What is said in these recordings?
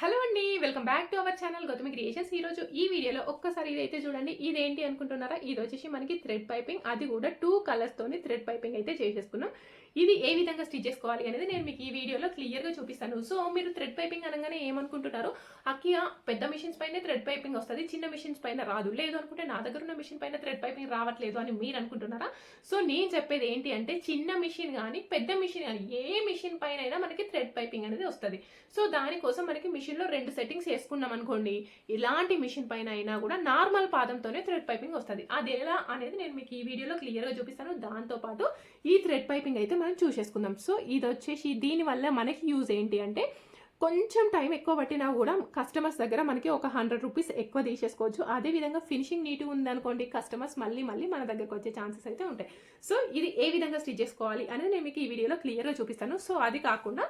Hello అండి welcome back to our channel Gautami creations. ఈ రోజు ఈ వీడియోలో ఒక్కసారి ఇదైతే చూడండి ఇదేంటి అనుకుంటున్నారా? ఇది వచ్చేసి మనకి థ్రెడ్ పైపింగ్ అది కూడా టూ కలర్స్ తోని థ్రెడ్ పైపింగ్ అయితే చేసేసుకున్నాం. ఇది ఏ విధంగా స్టిచ్ చేసుకోవాలి అనేది నేను మీకు ఈ వీడియోలో క్లియర్గా చూపిస్తాను. సో మీరు థ్రెడ్ పైపింగ్ అనగానే ఏమనుకుంటున్నారు అక్కియా పెద్ద మిషన్స్ పైన థ్రెడ్ పైపింగ్ వస్తుంది చిన్న మిషన్స్ పైన రాదు. లేదు అనుకుంటే నా దగ్గర ఉన్న మిషన్ పైన థ్రెడ్ పైపింగ్ రావట్లేదు అని మీరు అనుకుంటున్నారా? సో నేను చెప్పేది ఏంటి అంటే చిన్న మిషన్ కానీ పెద్ద మిషన్ కానీ ఏ మిషన్ పైన అయినా మనకి థ్రెడ్ పైపింగ్ అనేది వస్తుంది. సో దానికోసం మనకి మిషన్లో రెండు సెట్టింగ్స్ వేసుకున్నాం అనుకోండి ఇలాంటి మిషన్ పైన అయినా కూడా నార్మల్ పాదంతోనే థ్రెడ్ పైపింగ్ వస్తుంది. అది ఎలా అనేది నేను మీకు ఈ వీడియోలో క్లియర్గా చూపిస్తాను. దాంతోపాటు ఈ థ్రెడ్ పైపింగ్ అయితే మనం చూసేసుకుందాం. సో ఇది వచ్చేసి దీనివల్ల మనకి యూజ్ ఏంటి అంటే కొంచెం టైం ఎక్కువ పట్టినా కూడా కస్టమర్స్ దగ్గర మనకి ఒక హండ్రెడ్ రూపీస్ ఎక్కువ తీసేసుకోవచ్చు. అదేవిధంగా ఫినిషింగ్ నీట్గా ఉందనుకోండి కస్టమర్స్ మళ్ళీ మళ్ళీ మన దగ్గరకు వచ్చే ఛాన్సెస్ అయితే ఉంటాయి. సో ఇది ఏ విధంగా స్టిచ్ చేసుకోవాలి అనేది నేను మీకు ఈ వీడియోలో క్లియర్గా చూపిస్తాను. సో అది కాకుండా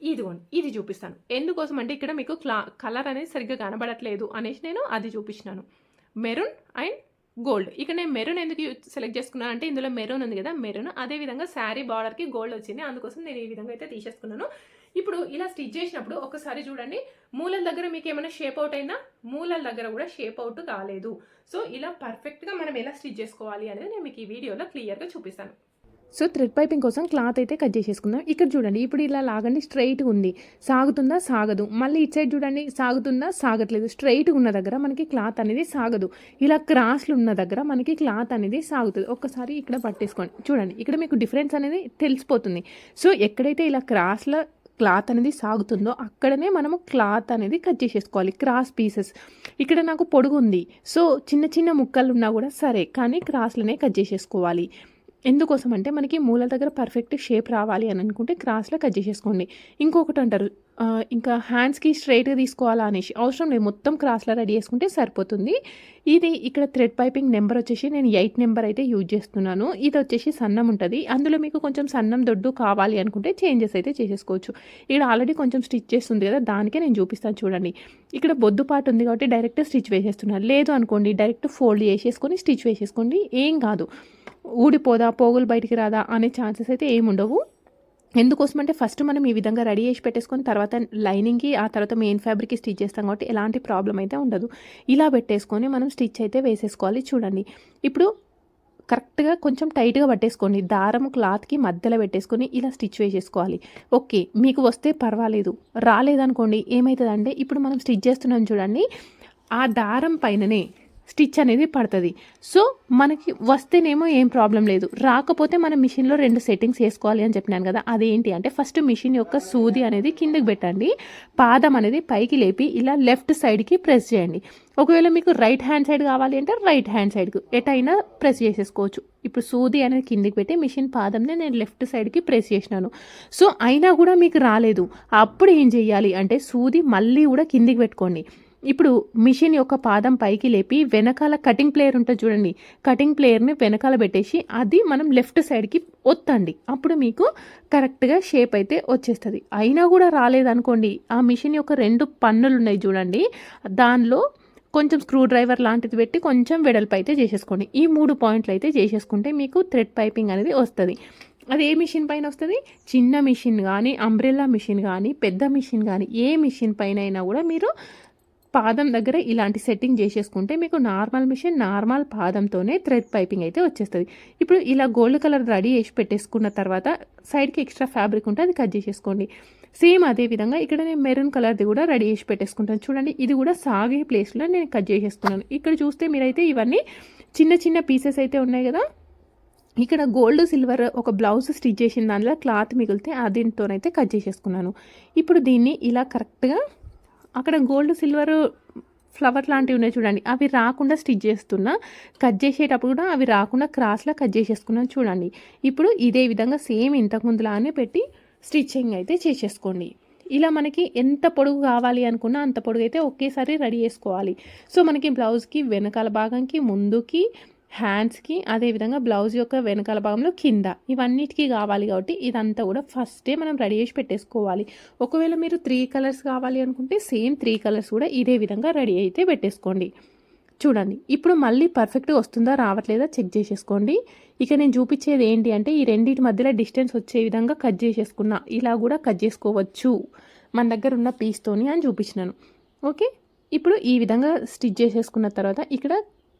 ఇదిగోండి ఇది చూపిస్తాను. ఎందుకోసం అంటే ఇక్కడ మీకు క్లా కలర్ అనేది సరిగ్గా కనబడట్లేదు అనేసి నేను అది చూపించినాను మెరూన్ అండ్ గోల్డ్. ఇక నేను మెరూన్ ఎందుకు సెలెక్ట్ చేసుకున్నాను అంటే ఇందులో మెరూన్ ఉంది కదా మెరూన్. అదేవిధంగా శారీ బార్డర్కి గోల్డ్ వచ్చింది. అందుకోసం నేను ఈ విధంగా అయితే తీసేసుకున్నాను. ఇప్పుడు ఇలా స్టిచ్ చేసినప్పుడు ఒకసారి చూడండి మూలల దగ్గర మీకు ఏమైనా షేప్ అవుట్ అయినా మూలల దగ్గర కూడా షేప్ అవుట్ కాలేదు. సో ఇలా పర్ఫెక్ట్గా మనం ఎలా స్టిచ్ చేసుకోవాలి అనేది నేను మీకు ఈ వీడియోలో క్లియర్గా చూపిస్తాను. సో థ్రెడ్ పైపింగ్ కోసం క్లాత్ అయితే కట్ చేసేసుకుందాం. ఇక్కడ చూడండి ఇప్పుడు ఇలా లాగండి స్ట్రైట్గా ఉంది. సాగుతుందా సాగదు. మళ్ళీ ఇటు సైడ్ చూడండి సాగుతుందా సాగట్లేదు. స్ట్రైట్గా ఉన్న దగ్గర మనకి క్లాత్ అనేది సాగదు. ఇలా క్రాస్లు ఉన్న దగ్గర మనకి క్లాత్ అనేది సాగుతుంది. ఒక్కసారి ఇక్కడ పట్టేసుకోండి. చూడండి ఇక్కడ మీకు డిఫరెన్స్ అనేది తెలిసిపోతుంది. సో ఎక్కడైతే ఇలా క్రాస్ల క్లాత్ అనేది సాగుతుందో అక్కడనే మనము క్లాత్ అనేది కట్ చేసేసుకోవాలి. Cross pieces. ఇక్కడ నాకు పొడుగు ఉంది. సో చిన్న చిన్న ముక్కలు ఉన్నా కూడా సరే కానీ క్రాస్లనే కట్ చేసేసుకోవాలి. ఎందుకోసం అంటే మనకి మూల దగ్గర పర్ఫెక్ట్ షేప్ రావాలి అని అనుకుంటే క్రాస్లో కట్ చేసేసుకోండి. ఇంకొకటి అంటారు ఇంకా హ్యాండ్స్కి స్ట్రైట్గా తీసుకోవాలా అనేసి అవసరం లేదు. మొత్తం క్రాస్లో రెడీ చేసుకుంటే సరిపోతుంది. ఇది ఇక్కడ థ్రెడ్ పైపింగ్ నెంబర్ వచ్చేసి నేను ఎయిట్ నెంబర్ అయితే యూజ్ చేస్తున్నాను. ఇది వచ్చేసి సన్నం ఉంటుంది. అందులో మీకు కొంచెం సన్నం దొడ్డు కావాలి అనుకుంటే చేంజెస్ అయితే చేసేసుకోవచ్చు. ఇక్కడ ఆల్రెడీ కొంచెం స్టిచ్ చేస్తుంది కదా దానికే నేను చూపిస్తాను చూడండి. ఇక్కడ బొద్దు పాటు ఉంది కాబట్టి డైరెక్ట్ స్టిచ్ వేసేస్తున్నాను లేదు అనుకోండి డైరెక్ట్ ఫోల్డ్ చేసేసుకొని స్టిచ్ వేసేసుకోండి. ఏం కాదు. ఊడిపోదా పోగులు బయటికి రాదా అనే ఛాన్సెస్ అయితే ఏమి ఉండవు ఎందుకోసం అంటే ఫస్ట్ మనం ఈ విధంగా రెడీ చేసి పెట్టేసుకొని తర్వాత లైనింగ్కి ఆ తర్వాత మెయిన్ ఫ్యాబ్రిక్కి స్టిచ్ చేస్తాం కాబట్టి ఎలాంటి ప్రాబ్లం అయితే ఉండదు. ఇలా పెట్టేసుకొని మనం స్టిచ్ అయితే వేసేసుకోవాలి చూడండి. ఇప్పుడు కరెక్ట్గా కొంచెం టైట్గా పట్టేసుకోండి. దారం క్లాత్కి మధ్యలో పెట్టేసుకొని ఇలా స్టిచ్ వేసేసుకోవాలి. ఓకే మీకు వస్తే పర్వాలేదు. రాలేదనుకోండి ఏమవుతుందంటే ఇప్పుడు మనం స్టిచ్ చేస్తున్నాం చూడండి. ఆ దారం పైననే స్టిచ్ అనేది పడుతుంది. సో మనకి వస్తేనేమో ఏం ప్రాబ్లం లేదు. రాకపోతే మనం మిషన్లో రెండు సెట్టింగ్స్ వేసుకోవాలి అని చెప్పినాను కదా అదేంటి అంటే ఫస్ట్ మిషన్ యొక్క సూది అనేది కిందకి పెట్టండి పాదం అనేది పైకి లేపి ఇలా లెఫ్ట్ సైడ్కి ప్రెస్ చేయండి. ఒకవేళ మీకు రైట్ హ్యాండ్ సైడ్ కావాలి అంటే రైట్ హ్యాండ్ సైడ్కి ఎటైనా ప్రెస్ చేసేసుకోవచ్చు. ఇప్పుడు సూది అనేది కిందికి పెట్టి మిషన్ పాదంని నేను లెఫ్ట్ సైడ్కి ప్రెస్ చేసినాను. సో అయినా కూడా మీకు రాలేదు. అప్పుడు ఏం చేయాలి అంటే సూది మళ్ళీ కూడా కిందికి పెట్టుకోండి. ఇప్పుడు మిషన్ యొక్క పాదం పైకి లేపి వెనకాల కటింగ్ ప్లేయర్ ఉంటుంది చూడండి. కటింగ్ ప్లేయర్ని వెనకాల పెట్టేసి అది మనం లెఫ్ట్ సైడ్కి ఒత్తండి. అప్పుడు మీకు కరెక్ట్గా షేప్ అయితే వచ్చేస్తుంది. అయినా కూడా రాలేదనుకోండి. ఆ మిషన్ యొక్క రెండు పన్నులు ఉన్నాయి చూడండి. దానిలో కొంచెం స్క్రూ డ్రైవర్ లాంటిది పెట్టి కొంచెం వెడల్పు అయితే చేసేసుకోండి. ఈ మూడు పాయింట్లు అయితే చేసేసుకుంటే మీకు థ్రెడ్ పైపింగ్ అనేది వస్తుంది. అది ఏ మిషన్ పైన వస్తుంది? చిన్న మిషన్ కానీ అంబ్రెల్లా మిషన్ కానీ పెద్ద మిషన్ కానీ ఏ మిషన్ పైన అయినా కూడా మీరు పాదం దగ్గర ఇలాంటి సెట్టింగ్ చేసేసుకుంటే మీకు నార్మల్ మిషన్ నార్మల్ పాదంతోనే థ్రెడ్ పైపింగ్ అయితే వచ్చేస్తుంది. ఇప్పుడు ఇలా గోల్డ్ కలర్ రెడీ చేసి పెట్టేసుకున్న తర్వాత సైడ్కి ఎక్స్ట్రా ఫ్యాబ్రిక్ ఉంటే అది కట్ చేసేసుకోండి. సేమ్ అదే విధంగా ఇక్కడ నేను మెరూన్ కలర్ది కూడా రెడీ చేసి పెట్టేసుకుంటాను. చూడండి ఇది కూడా సాగే ప్లేస్లో నేను కట్ చేసేసుకున్నాను. ఇక్కడ చూస్తే మీరైతే ఇవన్నీ చిన్న చిన్న పీసెస్ అయితే ఉన్నాయి కదా. ఇక్కడ గోల్డ్ సిల్వర్ ఒక బ్లౌజ్ స్టిచ్ చేసిన దానిలో క్లాత్ మిగిలితే దీంతోనైతే కట్ చేసేసుకున్నాను. ఇప్పుడు దీన్ని ఇలా కరెక్ట్గా అక్కడ గోల్డ్ సిల్వర్ ఫ్లవర్ లాంటివి ఉన్నాయి చూడండి. అవి రాకుండా స్టిచ్ చేస్తున్నా కట్ చేసేటప్పుడు కూడా అవి రాకుండా క్రాస్లో కట్ చేసేసుకున్నాను చూడండి. ఇప్పుడు ఇదే విధంగా సేమ్ ఇంతకుముందులానే పెట్టి స్టిచ్చింగ్ అయితే చేసేసుకోండి. ఇలా మనకి ఎంత పొడుగు కావాలి అనుకున్నా అంత పొడుగు అయితే ఒకేసారి రెడీ చేసుకోవాలి. సో మనకి బ్లౌజ్కి వెనకాల భాగంకి ముందుకి హ్యాండ్స్కి అదేవిధంగా బ్లౌజ్ యొక్క వెనకాల భాగంలో కింద. ఇవన్నిటికీ కావాలి కాబట్టి ఇదంతా కూడా ఫస్టే మనం రెడీ చేసి పెట్టేసుకోవాలి. ఒకవేళ మీరు త్రీ కలర్స్ కావాలి అనుకుంటే సేమ్ త్రీ కలర్స్ కూడా ఇదే విధంగా రెడీ అయితే పెట్టేసుకోండి. చూడండి ఇప్పుడు మళ్ళీ పర్ఫెక్ట్గా వస్తుందా రావట్లేదా చెక్ చేసేసుకోండి. ఇక నేను చూపించేది ఏంటి అంటే ఈ రెండింటి మధ్యలో డిస్టెన్స్ వచ్చే విధంగా కట్ చేసేసుకున్నా. ఇలా కూడా కట్ చేసుకోవచ్చు. మన దగ్గర ఉన్న పీస్తోని అని చూపించినాను. ఓకే? ఇప్పుడు ఈ విధంగా స్టిచ్ చేసేసుకున్న తర్వాత ఇక్కడ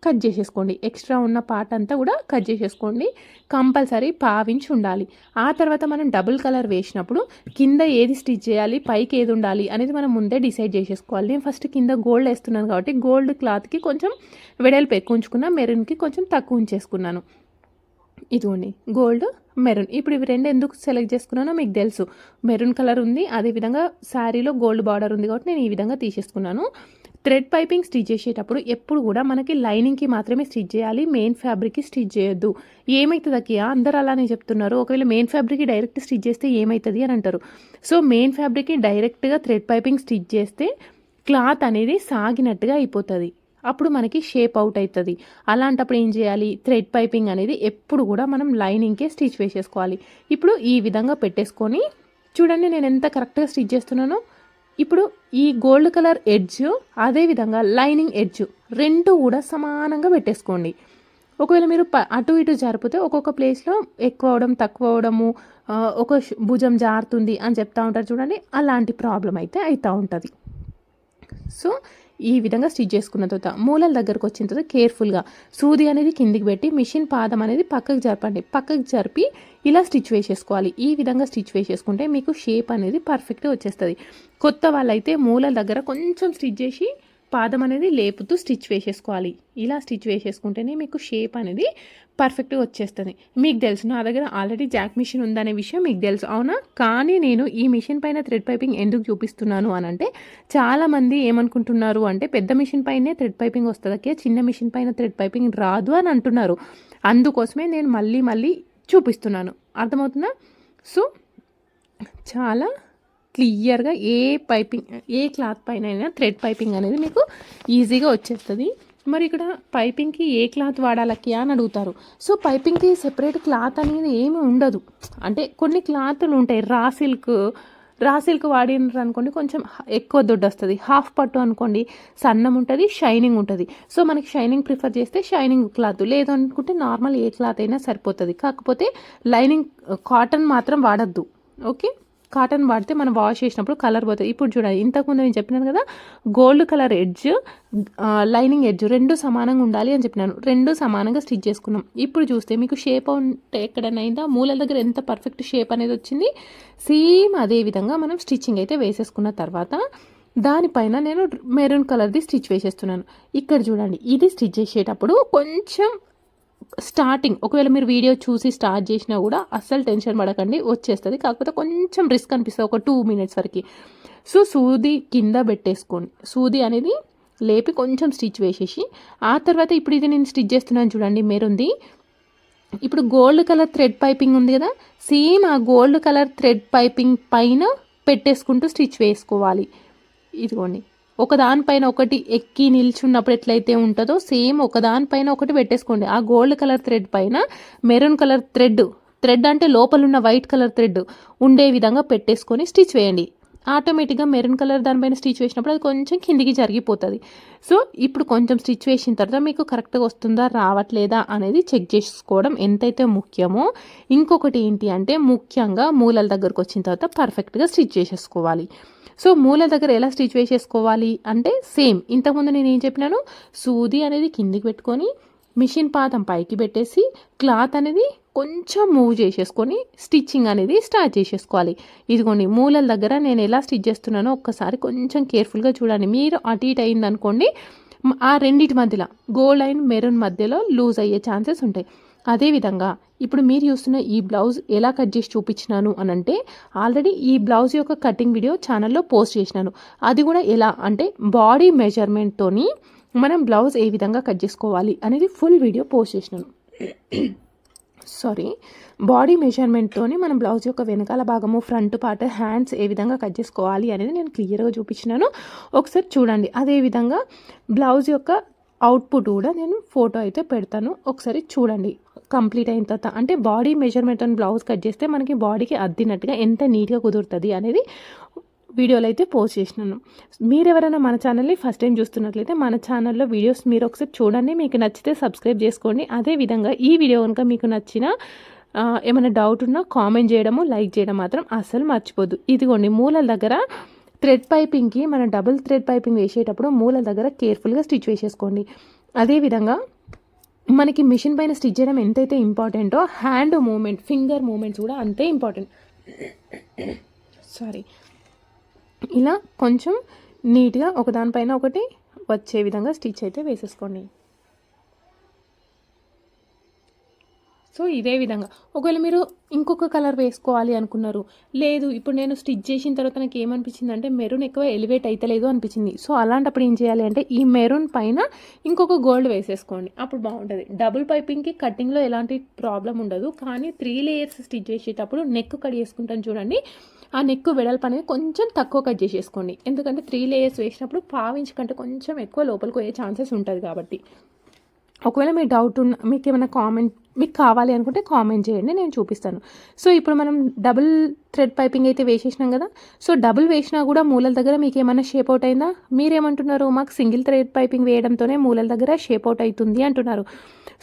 కట్ చేసేసుకోండి. ఎక్స్ట్రా ఉన్న పార్ట్ అంతా కూడా కట్ చేసేసుకోండి. కంపల్సరీ పావించి ఉండాలి. ఆ తర్వాత మనం డబుల్ కలర్ వేసినప్పుడు కింద ఏది స్టిచ్ చేయాలి పైకి ఏది ఉండాలి అనేది మనం ముందే డిసైడ్ చేసేసుకోవాలి. నేను ఫస్ట్ కింద గోల్డ్ వేస్తున్నాను కాబట్టి గోల్డ్ క్లాత్కి కొంచెం వెడల్పు ఎక్కువ ఉంచుకున్నా మెరూన్కి కొంచెం తక్కువ ఉంచేసుకున్నాను. ఇదిగోండి. Gold maroon. ఇప్పుడు ఇవి రెండు ఎందుకు సెలెక్ట్ చేసుకున్నానో మీకు తెలుసు. మెరూన్ కలర్ ఉంది. అదేవిధంగా శారీలో గోల్డ్ బార్డర్ ఉంది కాబట్టి నేను ఈ విధంగా తీసేసుకున్నాను. థ్రెడ్ పైపింగ్ స్టిచ్ చేసేటప్పుడు ఎప్పుడు కూడా మనకి లైనింగ్కి మాత్రమే స్టిచ్ చేయాలి మెయిన్ ఫ్యాబ్రిక్కి స్టిచ్ చేయొద్దు. ఏమవుతుంది అక్కయ్య అందరు అలానే చెప్తున్నారు ఒకవేళ మెయిన్ ఫ్యాబ్రిక్కి డైరెక్ట్ స్టిచ్ చేస్తే ఏమవుతుంది అని అంటారు. సో మెయిన్ ఫ్యాబ్రిక్కి డైరెక్ట్గా థ్రెడ్ పైపింగ్ స్టిచ్ చేస్తే క్లాత్ అనేది సాగినట్టుగా అయిపోతుంది. అప్పుడు మనకి షేప్ అవుట్ అవుతుంది అలాంటప్పుడు ఏం చేయాలి? థ్రెడ్ పైపింగ్ అనేది ఎప్పుడు కూడా మనం లైనింగ్కే స్టిచ్ వేసేసుకోవాలి. ఇప్పుడు ఈ విధంగా పెట్టేసుకొని చూడండి నేను ఎంత కరెక్ట్గా స్టిచ్ చేస్తున్నానో. ఇప్పుడు ఈ గోల్డ్ కలర్ ఎడ్జ్ అదేవిధంగా లైనింగ్ ఎడ్జ్ రెండు కూడా సమానంగా పెట్టేసుకోండి. ఒకవేళ మీరు ప అటు ఇటు జరిపితే ఒక్కొక్క ప్లేస్లో ఎక్కువ అవడం తక్కువ అవడము ఒక భుజం జారుతుంది అని చెప్తా ఉంటారు చూడండి. అలాంటి ప్రాబ్లం అయితే అవుతూ ఉంటుంది. సో ఈ విధంగా స్టిచ్ చేసుకున్న తర్వాత మూలల దగ్గరకు వచ్చిన తర్వాత కేర్ఫుల్గా సూది అనేది కిందికి పెట్టి మిషన్ పాదం అనేది పక్కకు జరపండి. పక్కకు జరిపి ఇలా స్టిచ్ వేసేసుకోవాలి. ఈ విధంగా స్టిచ్ వేసేసుకుంటే మీకు షేప్ అనేది పర్ఫెక్ట్గా వచ్చేస్తుంది. కొత్త వాళ్ళైతే మూలల దగ్గర కొంచెం స్టిచ్ చేసి పాదం అనేది లేపుతూ స్టిచ్ వేసేసుకోవాలి. ఇలా స్టిచ్ వేసేసుకుంటేనే మీకు షేప్ అనేది పర్ఫెక్ట్గా వచ్చేస్తుంది. మీకు తెలుసు నా దగ్గర ఆల్రెడీ జాక్ మిషన్ ఉందనే విషయం మీకు తెలుసు. అవునా? కానీ నేను ఈ మిషన్ పైన థ్రెడ్ పైపింగ్ ఎందుకు చూపిస్తున్నాను అని అంటే చాలామంది ఏమనుకుంటున్నారు అంటే పెద్ద మిషన్ పైనే థ్రెడ్ పైపింగ్ వస్తుందకే చిన్న మిషన్ పైన థ్రెడ్ పైపింగ్ రాదు అని అంటున్నారు. అందుకోసమే నేను మళ్ళీ మళ్ళీ చూపిస్తున్నాను. అర్థమవుతుందా? సో చాలా క్లియర్గా ఏ పైపింగ్ ఏ క్లాత్ పైన అయినా థ్రెడ్ పైపింగ్ అనేది మీకు ఈజీగా వచ్చేస్తుంది. మరి ఇక్కడ పైపింగ్కి ఏ క్లాత్ వాడాలకి అని అడుగుతారు. సో పైపింగ్కి సెపరేట్ క్లాత్ అనేది ఏమి ఉండదు. అంటే కొన్ని క్లాత్లు ఉంటాయి. రా సిల్క్ రా సిల్క్ వాడినారు అనుకోండి కొంచెం ఎక్కువ దొడ్డు వస్తుంది. హాఫ్ పట్టు అనుకోండి సన్నం ఉంటుంది షైనింగ్ ఉంటుంది. సో మనకి షైనింగ్ ప్రిఫర్ చేస్తే షైనింగ్ క్లాత్. లేదు అనుకుంటే నార్మల్ ఏ క్లాత్ అయినా సరిపోతుంది. కాకపోతే లైనింగ్ కాటన్ మాత్రం వాడద్దు. ఓకే? కాటన్ వాడితే మనం వాష్ చేసినప్పుడు కలర్ పోతుంది. ఇప్పుడు చూడండి ఇంతకుముందు నేను చెప్పినాను కదా gold colour edge lining edge రెండు సమానంగా ఉండాలి అని చెప్పినాను. రెండు సమానంగా స్టిచ్ చేసుకున్నాం. ఇప్పుడు చూస్తే మీకు షేప్ ఉంటే ఎక్కడైనా అయిందా? మూలల దగ్గర ఎంత పర్ఫెక్ట్ షేప్ అనేది వచ్చింది? సేమ్ అదే విధంగా మనం స్టిచ్చింగ్ అయితే వేసేసుకున్న తర్వాత దానిపైన నేను మెరూన్ కలర్ది స్టిచ్ వేసేస్తున్నాను. ఇక్కడ చూడండి ఇది స్టిచ్ చేసేటప్పుడు కొంచెం స్టార్టింగ్ ఒకవేళ మీరు వీడియో చూసి స్టార్ట్ చేసినా కూడా అస్సలు టెన్షన్ పడకండి వచ్చేస్తుంది. కాకపోతే కొంచెం రిస్క్ అనిపిస్తుంది ఒక టూ మినిట్స్ వరకు. సో సూది కింద పెట్టేసుకోండి. సూది అనేది లేపి కొంచెం స్టిచ్ వేసేసి ఆ తర్వాత ఇప్పుడు ఇది నేను స్టిచ్ చేస్తున్నాను చూడండి మెరుంది. ఇప్పుడు గోల్డ్ కలర్ థ్రెడ్ పైపింగ్ ఉంది కదా సేమ్ ఆ గోల్డ్ కలర్ థ్రెడ్ పైపింగ్ పైన పెట్టేసుకుంటూ స్టిచ్ వేసుకోవాలి. ఇదిగోండి. ఒకదానిపైన ఒకటి ఎక్కి నిల్చున్నప్పుడు ఎట్లయితే ఉంటుందో సేమ్ ఒకదానిపైన ఒకటి పెట్టేసుకోండి. ఆ గోల్డ్ కలర్ థ్రెడ్ పైన మెరూన్ కలర్ థ్రెడ్ థ్రెడ్ అంటే లోపల ఉన్న వైట్ కలర్ థ్రెడ్ ఉండే విధంగా పెట్టేసుకొని స్టిచ్ వేయండి. ఆటోమేటిక్గా మెరూన్ కలర్ దానిపైన స్టిచ్ వేసినప్పుడు అది కొంచెం కిందికి జరిగిపోతుంది. సో ఇప్పుడు కొంచెం స్టిచ్ వేసిన తర్వాత మీకు కరెక్ట్గా వస్తుందా రావట్లేదా అనేది చెక్ చేసుకోవడం ఎంతైతే ముఖ్యమో ఇంకొకటి ఏంటి అంటే ముఖ్యంగా మూలల దగ్గరకు వచ్చిన తర్వాత పర్ఫెక్ట్గా స్టిచ్ చేసేసుకోవాలి. సో మూల దగ్గర ఎలా స్టిచ్ వేసేసుకోవాలి అంటే సేమ్ ఇంతకుముందు నేను ఏం చెప్పినాను? సూది అనేది కిందికి పెట్టుకొని మిషన్ పాతం పైకి పెట్టేసి క్లాత్ అనేది కొంచెం మూవ్ చేసేసుకొని స్టిచ్చింగ్ అనేది స్టార్ట్ చేసేసుకోవాలి. ఇదిగోండి మూలల దగ్గర నేను ఎలా స్టిచ్ చేస్తున్నానో ఒక్కసారి కొంచెం కేర్ఫుల్గా చూడండి. మీరు అటు ఇటు అయింది అనుకోండి ఆ రెండిటి మధ్యలో గోల్డ్ అండ్ మెరూన్ మధ్యలో లూజ్ అయ్యే ఛాన్సెస్ ఉంటాయి. అదేవిధంగా ఇప్పుడు మీరు చూస్తున్న ఈ బ్లౌజ్ ఎలా కట్ చేసి చూపించినాను అని అంటే ఆల్రెడీ ఈ బ్లౌజ్ యొక్క కటింగ్ వీడియో ఛానల్లో పోస్ట్ చేసినాను. అది కూడా ఎలా అంటే బాడీ మెజర్మెంట్తోని మనం బ్లౌజ్ ఏ విధంగా కట్ చేసుకోవాలి అనేది ఫుల్ వీడియో పోస్ట్ చేసినాను. సారీ బాడీ మెజర్మెంట్తోని మనం బ్లౌజ్ యొక్క వెనకాల భాగము ఫ్రంట్ పార్ట్ హ్యాండ్స్ ఏ విధంగా కట్ చేసుకోవాలి అనేది నేను క్లియర్గా చూపించినాను. ఒకసారి చూడండి. అదేవిధంగా బ్లౌజ్ యొక్క అవుట్పుట్ కూడా నేను ఫోటో అయితే పెడతాను. ఒకసారి చూడండి. కంప్లీట్ అయిన తర్వాత అంటే బాడీ మెజర్మెంట్ బ్లౌజ్ కట్ చేస్తే మనకి బాడీకి అద్దినట్టుగా ఎంత నీట్గా కుదురుతుంది అనేది వీడియోలు అయితే పోస్ట్ చేసినాను. మీరు ఎవరైనా మన ఛానల్ని ఫస్ట్ టైం చూస్తున్నట్లయితే మన ఛానల్లో వీడియోస్ మీరు ఒకసారి చూడండి. మీకు నచ్చితే సబ్స్క్రైబ్ చేసుకోండి. అదే విధంగా ఈ వీడియో కనుక మీకు నచ్చిన ఏమైనా డౌట్ ఉన్నా కామెంట్ చేయడము లైక్ చేయడం మాత్రం అస్సలు మర్చిపోద్దు. ఇదిగోండి మూలల దగ్గర థ్రెడ్ పైపింగ్కి మనం డబుల్ థ్రెడ్ పైపింగ్ వేసేటప్పుడు మూల దగ్గర కేర్ఫుల్గా స్టిచ్ వేసేసుకోండి. అదేవిధంగా మనకి మిషన్ పైన స్టిచ్ చేయడం ఎంతైతే ఇంపార్టెంటో హ్యాండ్ మూమెంట్ ఫింగర్ మూమెంట్స్ కూడా అంతే ఇంపార్టెంట్ సారీ ఇలా కొంచెం నీట్గా ఒకదానిపైన ఒకటి వచ్చే విధంగా స్టిచ్ అయితే వేసేసుకోండి. సో ఇదే విధంగా. ఒకవేళ మీరు ఇంకొక కలర్ వేసుకోవాలి అనుకున్నారు లేదు ఇప్పుడు నేను స్టిచ్ చేసిన తర్వాత నాకు ఏమనిపించింది అంటే మెరూన్ ఎక్కువ ఎలివేట్ అయితలేదు అనిపించింది. సో అలాంటప్పుడు ఏం చేయాలి అంటే ఈ మెరూన్ పైన ఇంకొక గోల్డ్ వేసేసుకోండి. అప్పుడు బాగుంటుంది. డబుల్ పైపింగ్కి కటింగ్లో ఎలాంటి ప్రాబ్లం ఉండదు. కానీ త్రీ లేయర్స్ స్టిచ్ చేసేటప్పుడు నెక్ కట్ చేసుకుంటాను చూడండి. ఆ నెక్ వెడల్పు అనేది కొంచెం తక్కువ కట్ చేసేసుకోండి. ఎందుకంటే త్రీ లేయర్స్ వేసినప్పుడు పావించ్ కంటే కొంచెం ఎక్కువ లోపలికి పోయే ఛాన్సెస్ ఉంటుంది కాబట్టి. ఒకవేళ మీ డౌట్ ఉన్న మీకు ఏమైనా కామెంట్ మీకు కావాలి అనుకుంటే కామెంట్ చేయండి నేను చూపిస్తాను. సో ఇప్పుడు మనం డబుల్ థ్రెడ్ పైపింగ్ అయితే వేసేసినాం కదా సో డబుల్ వేసినా కూడా మూలల దగ్గర మీకు ఏమైనా షేప్ అవుట్ అయిందా? మీరేమంటున్నారు మాకు సింగిల్ థ్రెడ్ పైపింగ్ వేయడంతోనే మూలల దగ్గర షేప్ అవుట్ అవుతుంది అంటున్నారు.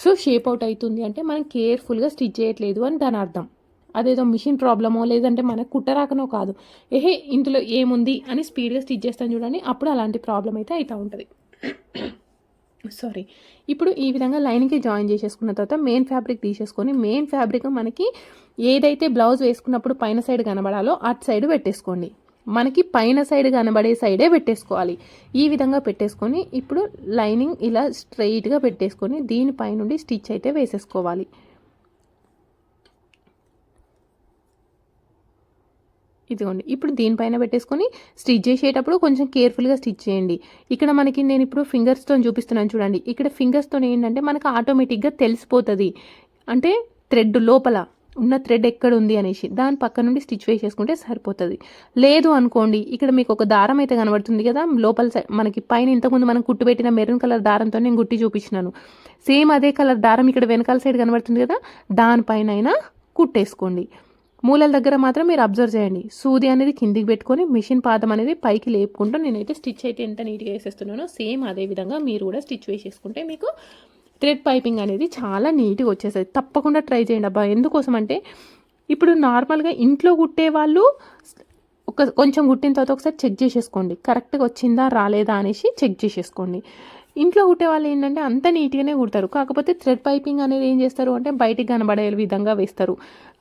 సో షేప్ అవుట్ అవుతుంది అంటే మనం కేర్ఫుల్గా స్టిచ్ చేయట్లేదు అని దాని అర్థం. అదేదో మిషన్ ప్రాబ్లమో లేదంటే మనకు కుట్టరాకనో కాదు. ఏహే ఇందులో ఏముంది అని స్పీడ్గా స్టిచ్ చేస్తాను చూడండి అప్పుడు అలాంటి ప్రాబ్లం అయితే అవుతూ ఉంటుంది. సారీ ఇప్పుడు ఈ విధంగా లైన్కి జాయిన్ చేసేసుకున్న తర్వాత మెయిన్ ఫ్యాబ్రిక్ తీసేసుకొని మెయిన్ ఫ్యాబ్రిక్ మనకి ఏదైతే బ్లౌజ్ వేసుకున్నప్పుడు పైన సైడ్ కనబడాలో అటు సైడ్ పెట్టేసుకోండి. మనకి పైన సైడ్ కనబడే సైడే పెట్టేసుకోవాలి. ఈ విధంగా పెట్టేసుకొని ఇప్పుడు లైనింగ్ ఇలా స్ట్రైట్గా పెట్టేసుకొని దీనిపై నుండి స్టిచ్ అయితే వేసేసుకోవాలి. ఇదిగోండి. ఇప్పుడు దీనిపైన పెట్టేసుకొని స్టిచ్ చేసేటప్పుడు కొంచెం కేర్ఫుల్గా స్టిచ్ చేయండి. ఇక్కడ మనకి నేను ఇప్పుడు ఫింగర్స్తో చూపిస్తున్నాను చూడండి. ఇక్కడ ఫింగర్స్తో ఏంటంటే మనకు ఆటోమేటిక్గా తెలిసిపోతుంది. అంటే థ్రెడ్ లోపల ఉన్న థ్రెడ్ ఎక్కడ ఉంది అనేసి దాని పక్క నుండి స్టిచ్ వేసేసుకుంటే సరిపోతుంది. లేదు అనుకోండి ఇక్కడ మీకు ఒక దారం అయితే కనబడుతుంది కదా లోపల మనకి పైన ఇంతకుముందు మనం కుట్టు పెట్టిన మెరూన్ కలర్ దారంతో నేను గుట్టి చూపించినాను సేమ్ అదే కలర్ దారం ఇక్కడ వెనకాల సైడ్ కనబడుతుంది కదా దానిపైన అయినా కుట్టేసుకోండి. మూలల దగ్గర మాత్రం మీరు అబ్జర్వ్ చేయండి. సూది అనేది కిందికి పెట్టుకొని మిషన్ పాదం అనేది పైకి లేపుకుంటూ నేనైతే స్టిచ్ అయితే ఎంత నీట్గా వేసేస్తున్నానో సేమ్ అదే విధంగా మీరు కూడా స్టిచ్ వేసేసుకుంటే మీకు థ్రెడ్ పైపింగ్ అనేది చాలా నీట్గా వచ్చేస్తుంది. తప్పకుండా ట్రై చేయండి అబ్బా. ఎందుకోసం అంటే ఇప్పుడు నార్మల్గా ఇంట్లో కుట్టే వాళ్ళు ఒక కొంచెం కుట్టిన తర్వాత ఒకసారి చెక్ చేసేసుకోండి. కరెక్ట్గా వచ్చిందా రాలేదా అనేసి చెక్ చేసేసుకోండి. ఇంట్లో కుట్టే వాళ్ళు ఏంటంటే అంత నీట్గానే కుడతారు. కాకపోతే థ్రెడ్ పైపింగ్ అనేది ఏం చేస్తారు అంటే బయటికి కనబడే విధంగా వేస్తారు.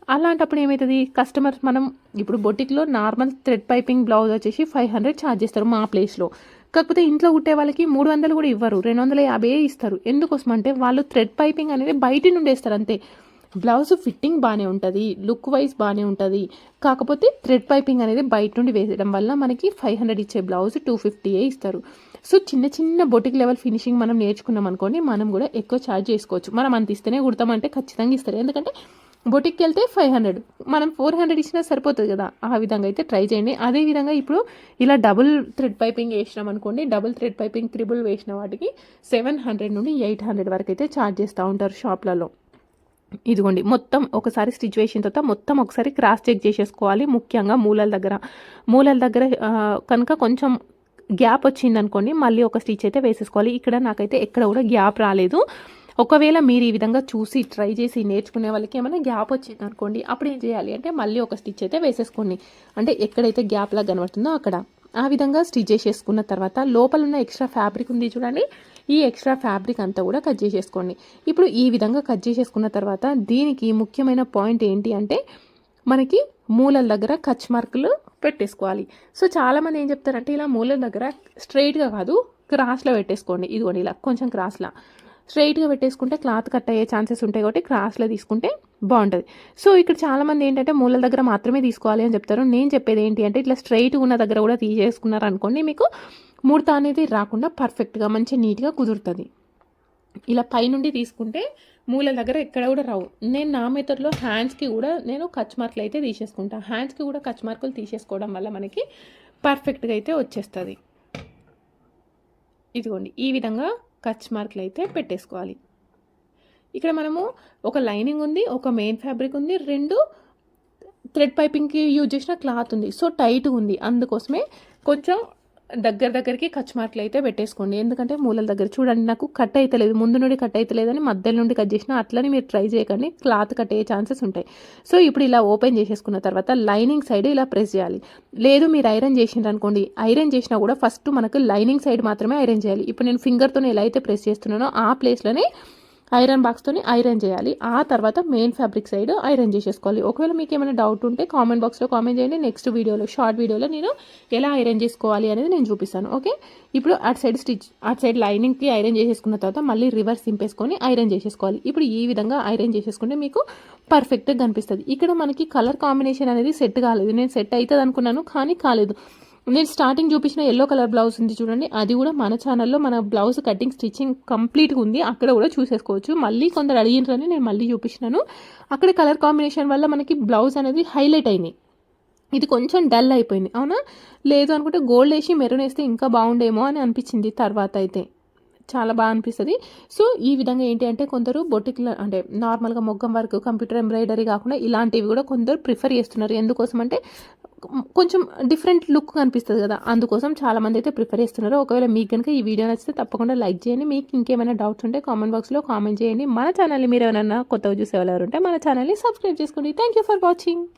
అలాంటప్పుడు ఏమవుతుంది కస్టమర్ మనం ఇప్పుడు బొటిక్లో నార్మల్ థ్రెడ్ పైపింగ్ బ్లౌజ్ వచ్చేసి ఫైవ్ హండ్రెడ్ ఛార్జ్ చేస్తారు మా ప్లేస్లో కాకపోతే ఇంట్లో కుట్టే వాళ్ళకి మూడు వందలు కూడా ఇవ్వరు. రెండు వందల యాభై ఇస్తారు. ఎందుకోసం అంటే వాళ్ళు థ్రెడ్ పైపింగ్ అనేది బయట నుండి వేస్తారు అంతే. బ్లౌజ్ ఫిట్టింగ్ బాగానే ఉంటుంది. లుక్ వైజ్ బాగానే ఉంటుంది. కాకపోతే థ్రెడ్ పైపింగ్ అనేది బయట నుండి వేయడం వల్ల మనకి ఫైవ్ హండ్రెడ్ ఇచ్చే బ్లౌజ్ టూ ఫిఫ్టీయే ఇస్తారు. సో చిన్న చిన్న బొటిక్ లెవెల్ ఫినిషింగ్ మనం నేర్చుకున్నాం అనుకోండి మనం కూడా ఎక్కువ ఛార్జ్ చేసుకోవచ్చు. మనం అంత ఇస్తేనే కుడతామంటే ఖచ్చితంగా ఇస్తారు. ఎందుకంటే బొటిక్కి వెళ్తే ఫైవ్ హండ్రెడ్. మనం ఫోర్ హండ్రెడ్ ఇచ్చినా సరిపోతుంది కదా. ఆ విధంగా అయితే ట్రై చేయండి. అదే విధంగా ఇప్పుడు ఇలా డబుల్ థ్రెడ్ పైపింగ్ వేసినాం అనుకోండి. డబుల్ థ్రెడ్ పైపింగ్ త్రిబుల్ వేసిన వాటికి సెవెన్ హండ్రెడ్ నుండి ఎయిట్ హండ్రెడ్ వరకు అయితే ఛార్జ్ చేస్తూ ఉంటారు షాప్లలో. ఇదిగోండి. మొత్తం ఒకసారి స్టిచ్ వేసిన తర్వాత మొత్తం ఒకసారి క్రాస్ చెక్ చేసేసుకోవాలి. ముఖ్యంగా మూలల దగ్గర. మూలల దగ్గర కనుక కొంచెం గ్యాప్ వచ్చిందనుకోండి మళ్ళీ ఒక స్టిచ్ అయితే వేసేసుకోవాలి. ఇక్కడ నాకైతే ఎక్కడ కూడా గ్యాప్ రాలేదు. ఒకవేళ మీరు ఈ విధంగా చూసి ట్రై చేసి నేర్చుకునే వాళ్ళకి ఏమైనా గ్యాప్ వచ్చింది అనుకోండి అప్పుడు ఏం చేయాలి అంటే మళ్ళీ ఒక స్టిచ్ అయితే వేసేసుకోండి. అంటే ఎక్కడైతే గ్యాప్లా కనబడుతుందో అక్కడ. ఆ విధంగా స్టిచ్ చేసేసుకున్న తర్వాత లోపల ఉన్న ఎక్స్ట్రా ఫ్యాబ్రిక్ ఉంది చూడండి ఈ ఎక్స్ట్రా ఫ్యాబ్రిక్ అంతా కూడా కట్ చేసేసుకోండి. ఇప్పుడు ఈ విధంగా కట్ చేసేసుకున్న తర్వాత దీనికి ముఖ్యమైన పాయింట్ ఏంటి అంటే మనకి మూలల దగ్గర కచ్ మార్కులు పెట్టేసుకోవాలి. సో చాలామంది ఏం చెప్తారంటే ఇలా మూలల దగ్గర స్ట్రైట్గా కాదు క్రాస్లో పెట్టేసుకోండి. ఇదిగోండి ఇలా కొంచెం క్రాస్లా స్ట్రైట్గా పెట్టేసుకుంటే క్లాత్ కట్ అయ్యే ఛాన్సెస్ ఉంటాయి కాబట్టి క్రాస్లో తీసుకుంటే బాగుంటుంది. సో ఇక్కడ చాలామంది ఏంటంటే మూలల దగ్గర మాత్రమే తీసుకోవాలి అని చెప్తారు. నేను చెప్పేది ఏంటి అంటే ఇట్లా స్ట్రైట్ ఉన్న దగ్గర కూడా తీసేసుకున్నారు అనుకోండి మీకు ముడత అనేది రాకుండా పర్ఫెక్ట్గా మంచి నీట్గా కుదురుతుంది. ఇలా పైనుండి తీసుకుంటే మూల దగ్గర ఎక్కడ కూడా రావు. నేను నా మెథడ్లో హ్యాండ్స్కి కూడా నేను కచ్ మార్కులు అయితే తీసేసుకుంటాను హ్యాండ్స్కి కూడా కచ్ మార్కులు తీసేసుకోవడం వల్ల మనకి పర్ఫెక్ట్గా అయితే వచ్చేస్తుంది. ఇదిగోండి ఈ విధంగా కచ్ మార్కులు అయితే పెట్టేసుకోవాలి. ఇక్కడ మనము ఒక లైనింగ్ ఉంది ఒక మెయిన్ ఫ్యాబ్రిక్ ఉంది రెండు థ్రెడ్ పైపింగ్కి యూజ్ చేసిన క్లాత్ ఉంది. సో టైట్గా ఉంది. అందుకోసమే కొంచెం దగ్గర దగ్గరికి కచ్ మార్కులు అయితే పెట్టేసుకోండి. ఎందుకంటే మూలల దగ్గర చూడండి నాకు కట్ అయితే ముందు నుండి కట్ అయితే లేదని మధ్యలో నుండి కట్ చేసిన అట్లనే మీరు ట్రై చేయకండి. క్లాత్ కట్ అయ్యే ఛాన్సెస్ ఉంటాయి. సో ఇప్పుడు ఇలా ఓపెన్ చేసేసుకున్న తర్వాత లైనింగ్ సైడ్ ఇలా ప్రెస్ చేయాలి. లేదు మీరు ఐరన్ చేసిండ్రు అనుకోండి. ఐరన్ చేసినా కూడా ఫస్ట్ మనకు లైనింగ్ సైడ్ మాత్రమే ఐరన్ చేయాలి. ఇప్పుడు నేను ఫింగర్తో ఎలా అయితే ప్రెస్ చేస్తున్నానో ఆ ప్లేస్లోనే ఐరన్ బాక్స్తోని ఐరన్ చేయాలి. ఆ తర్వాత మెయిన్ ఫ్యాబ్రిక్ సైడ్ ఐరన్ చేసేసుకోవాలి. ఒకవేళ మీకు ఏమైనా డౌట్ ఉంటే కామెంట్ బాక్స్లో కామెంట్ చేయండి. నెక్స్ట్ వీడియోలో షార్ట్ వీడియోలో నేను ఎలా ఐరన్ చేసుకోవాలి అనేది నేను చూపిస్తాను. ఓకే? ఇప్పుడు అటు సైడ్ స్టిచ్ అటు సైడ్ లైనింగ్కి ఐరన్ చేసేసుకున్న తర్వాత మళ్ళీ రివర్స్ సింపేసుకొని ఐరన్ చేసేసుకోవాలి. ఇప్పుడు ఈ విధంగా ఐరన్ చేసేసుకుంటే మీకు పర్ఫెక్ట్గా కనిపిస్తుంది. ఇక్కడ మనకి కలర్ కాంబినేషన్ అనేది సెట్ కాలేదు. నేను సెట్ అవుతుంది అనుకున్నాను కానీ కాలేదు. నేను స్టార్టింగ్ చూపించిన ఎల్లో కలర్ బ్లౌజ్ ఉంది చూడండి. అది కూడా మన ఛానల్లో మన బ్లౌజ్ కటింగ్ స్టిచ్చింగ్ కంప్లీట్గా ఉంది. అక్కడ కూడా చూసేసుకోవచ్చు. మళ్ళీ కొందరు అడిగినరని నేను మళ్ళీ చూపించినాను అక్కడ కలర్ కాంబినేషన్ వల్ల మనకి బ్లౌజ్ అనేది హైలైట్ అయింది. ఇది కొంచెం డల్ అయిపోయింది. అవునా? లేదు అనుకుంటే గోల్డ్ వేసి మెరూన్ వేస్తే ఇంకా బాగుండేమో అని అనిపించింది తర్వాత అయితే. చాలా బాగా అనిపిస్తుంది. సో ఈ విధంగా ఏంటి అంటే కొందరు బొటిక్ అంటే నార్మల్గా మొగ్గం వర్క్ కంప్యూటర్ ఎంబ్రాయిడరీ కాకుండా ఇలాంటివి కూడా కొందరు ప్రిఫర్ చేస్తున్నారు. ఎందుకోసం అంటే కొంచెం డిఫరెంట్ లుక్ కనిపిస్తుంది కదా. అందుకోసం చాలా మంది అయితే ప్రిఫర్ చేస్తున్నారు. ఒకవేళ మీకు కనుక ఈ వీడియో నచ్చితే తప్పకుండా లైక్ చేయండి. మీకు ఇంకేమైనా డౌట్స్ ఉంటే కామెంట్ బాక్స్లో కామెంట్ చేయండి. మన ఛానల్ని మీరు ఏమైనా కొత్తగా చూసేవాళ్ళు ఎవరు ఉంటే మన ఛానల్ని సబ్స్క్రైబ్ చేసుకోండి. Thank you for watching.